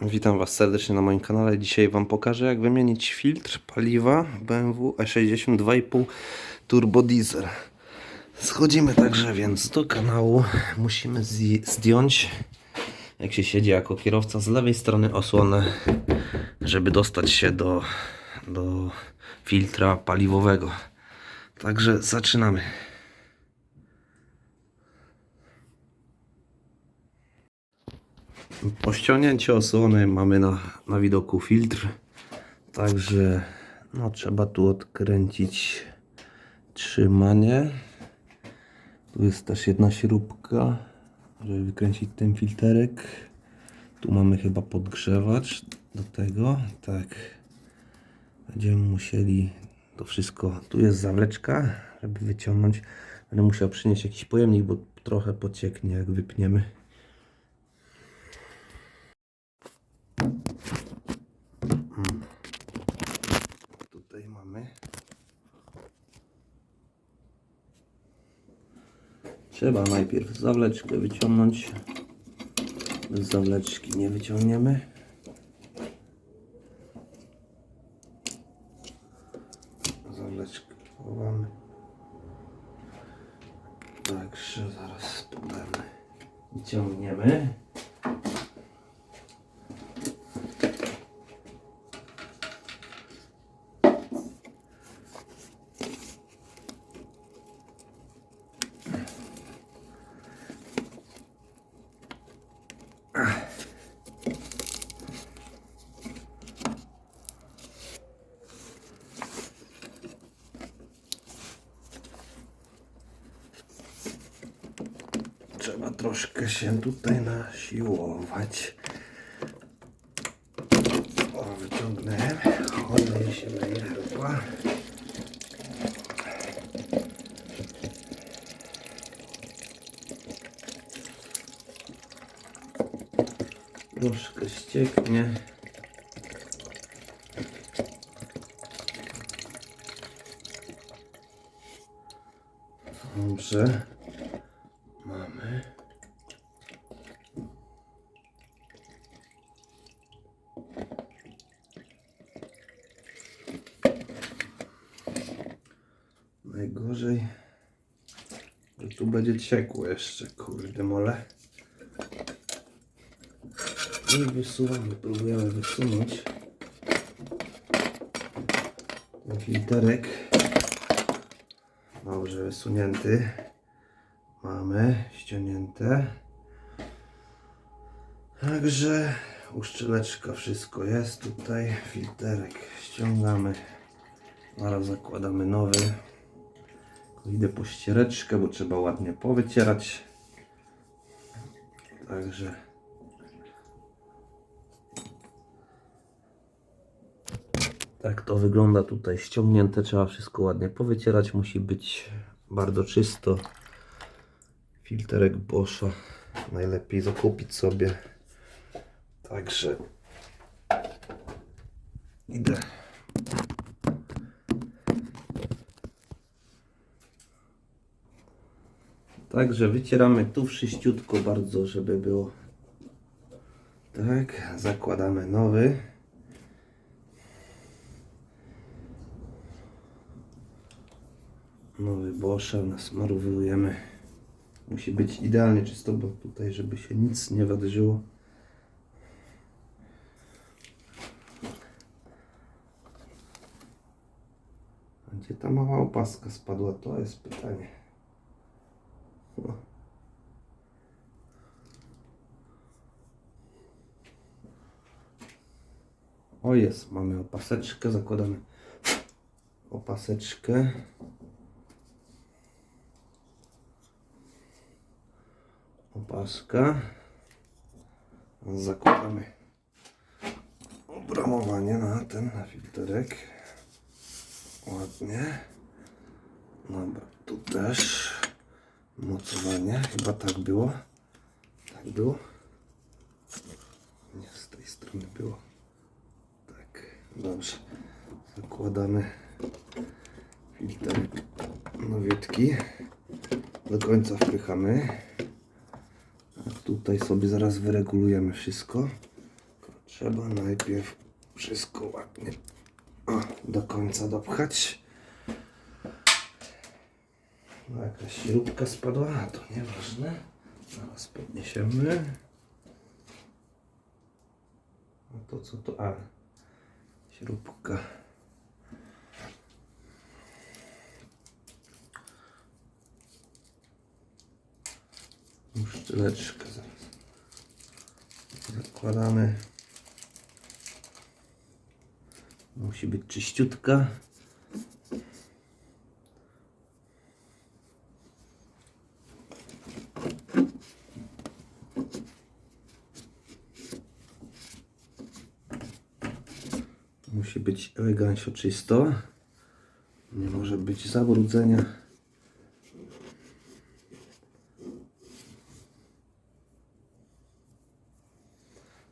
Witam Was serdecznie na moim kanale. Dzisiaj Wam pokażę jak wymienić filtr paliwa BMW E60 2.5 Turbo Diesel. Schodzimy także więc do kanału. Musimy zdjąć jak się siedzi jako kierowca z lewej strony osłonę, żeby dostać się do, do filtra paliwowego. Także zaczynamy. Po ściągnięciu osłony mamy na, na widoku filtr. Także no, trzeba tu odkręcić trzymanie. Tu jest też jedna śrubka, żeby wykręcić ten filterek. Tu mamy chyba podgrzewacz do tego. Tak. Będziemy musieli to wszystko. Tu jest zawleczka, żeby wyciągnąć. Będę musiał przynieść jakiś pojemnik, bo trochę pocieknie jak wypniemy. Tutaj mamy. Trzeba najpierw zawleczkę wyciągnąć. Bez zawleczki nie wyciągniemy. Zawleczkę chowamy. Także zaraz podamy. Wyciągniemy. Trzeba troszkę się tutaj nasiłować. O, wyciągnąłem. Oleje się chyba. Troszkę ścieknie. Dobrze. Mamy. Będzie ciekło jeszcze, kurde mole. I wysuwamy, próbujemy wysunąć ten filterek. Dobrze wysunięty. Mamy ściągnięte. Także uszczeleczka, wszystko jest tutaj. Filterek ściągamy. Zaraz zakładamy nowy. Idę po ściereczkę, bo trzeba ładnie powycierać. Także tak to wygląda tutaj ściągnięte. Trzeba wszystko ładnie powycierać. Musi być bardzo czysto. Filterek Boscha najlepiej zakupić sobie. Także idę. Także wycieramy tu wszyściutko bardzo, żeby było. Tak, zakładamy nowy. Nowy Boscha nasmarowujemy. Musi być idealnie czysto, bo tutaj, żeby się nic nie wydarzyło. A Gdzie ta mała opaska spadła? To jest pytanie. O. Jest, mamy opaseczkę, zakładamy opaseczkę. opaska. Zakładamy obramowanie na ten na filterek. Ładnie. Dobra, tu też mocowanie. Chyba tak było. Tak było. Nie, z tej strony było. Tak, dobrze. Zakładamy filterek nowiutki. Do końca wpychamy. A tutaj sobie zaraz wyregulujemy wszystko. trzeba najpierw wszystko ładnie do końca dopchać. No, jakaś śrubka spadła, a to nieważne. Zaraz podniesiemy. A to co to? A, śrubka. Szczeleczkę zaraz. Zakładamy. Musi być czyściutka. Musi być elegancio czysto. Nie może być zabrudzenia.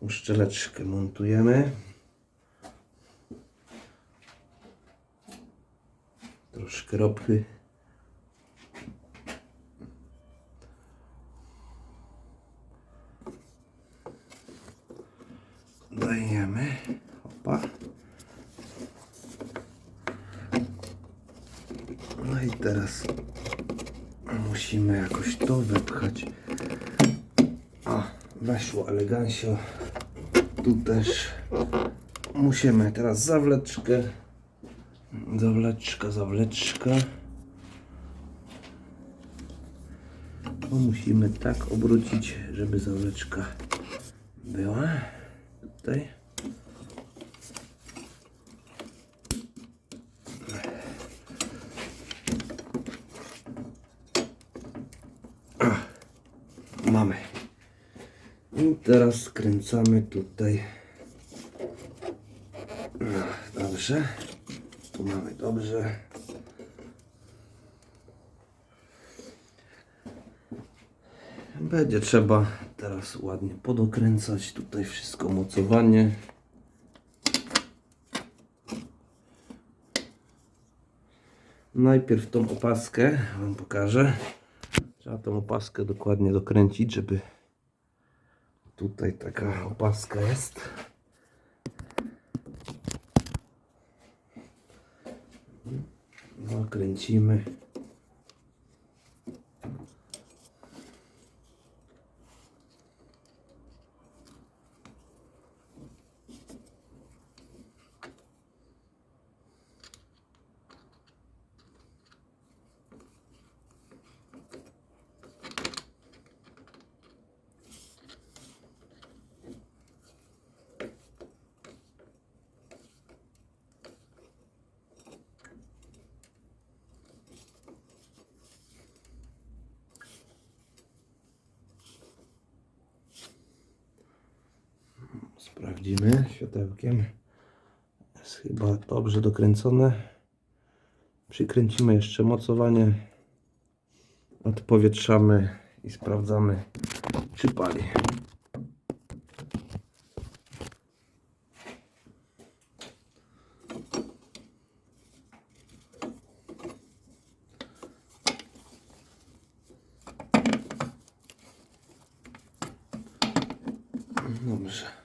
Uszczeleczkę montujemy. Troszkę ropy. Dajemy. Opa. No i teraz musimy jakoś to wypchać. O, weszło elegancio. Tu też musimy teraz zawleczkę. Zawleczka, zawleczka. To musimy tak obrócić, żeby zawleczka była tutaj. Mamy. I teraz skręcamy tutaj. No, dobrze. Tu mamy dobrze. Będzie trzeba teraz ładnie podokręcać tutaj wszystko mocowanie. Najpierw tą opaskę Wam pokażę. Trzeba tą opaskę dokładnie dokręcić, żeby tutaj taka opaska jest. No, Sprawdzimy światełkiem. Jest chyba dobrze dokręcone. Przykręcimy jeszcze mocowanie. Odpowietrzamy i sprawdzamy, czy pali. Dobrze.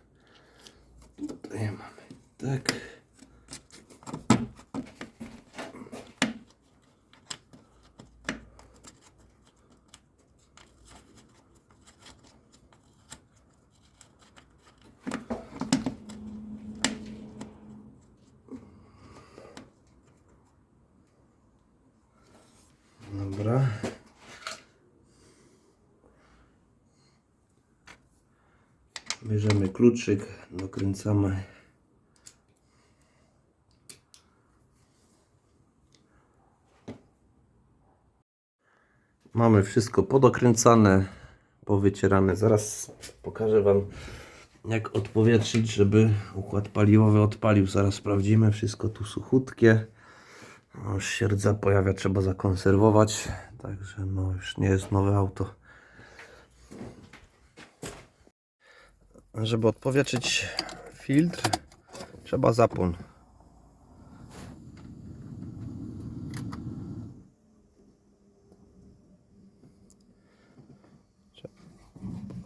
Tak. Dobra. Bierzemy kluczyk, dokręcamy. Mamy wszystko podokręcane, powycierane. Zaraz pokażę Wam jak odpowietrzyć, żeby układ paliwowy odpalił. Zaraz sprawdzimy. Wszystko tu suchutkie. No, już się rdza pojawia, trzeba zakonserwować. Także no już nie jest nowe auto. Żeby odpowietrzyć filtr, trzeba zapłon.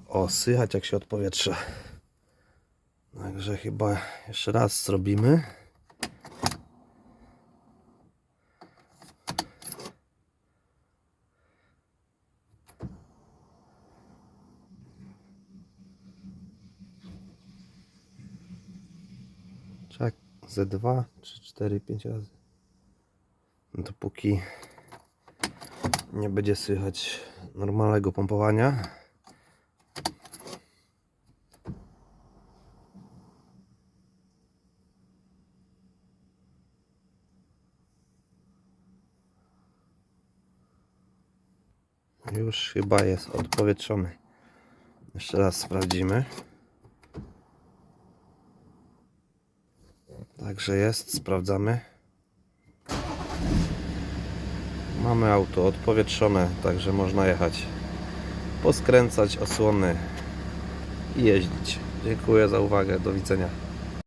O, słychać jak się odpowietrza. Tak, Także chyba jeszcze raz zrobimy. Czek ze 2, 3, 4, 5 razy. No Dopóki nie będzie słychać normalnego pompowania. Już chyba jest odpowietrzony. Jeszcze raz sprawdzimy. Także jest, sprawdzamy. Mamy auto odpowietrzone, także można jechać. Poskręcać osłony i jeździć. Dziękuję za uwagę. Do widzenia.